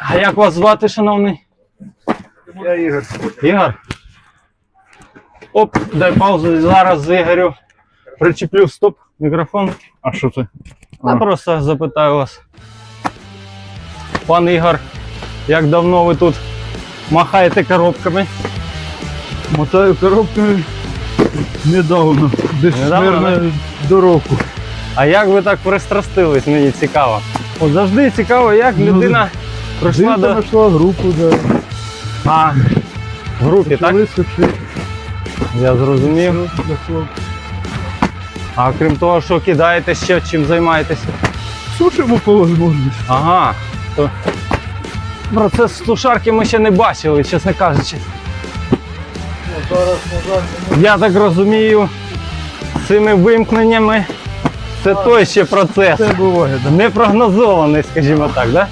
А як вас звати, шановний? Я Ігор. Ігор? Оп, дай паузу. Зараз Ігорю причеплю стоп мікрофон. А що це? Я просто запитаю вас. Пан Ігор, як давно ви тут махаєте коробками? Мотаю коробкою недавно, десь Недавно, мабуть, до року. А як ви так пристрастились, мені цікаво. От завжди цікаво, як Ну, людина прийшла Жінка до знайшла групу, да. а, в групі, так? Почали сушити. Я зрозумів. Все. А крім того, що кидаєте ще чим займаєтеся? Сушимо по можливості. Ага. То... Процес сушарки ми ще не бачили, чесно кажучи. Зараз, на жаль, Я так розумію, з цими вимкненнями це той ще процес. це буває, да. Непрогнозований, скажімо так, да?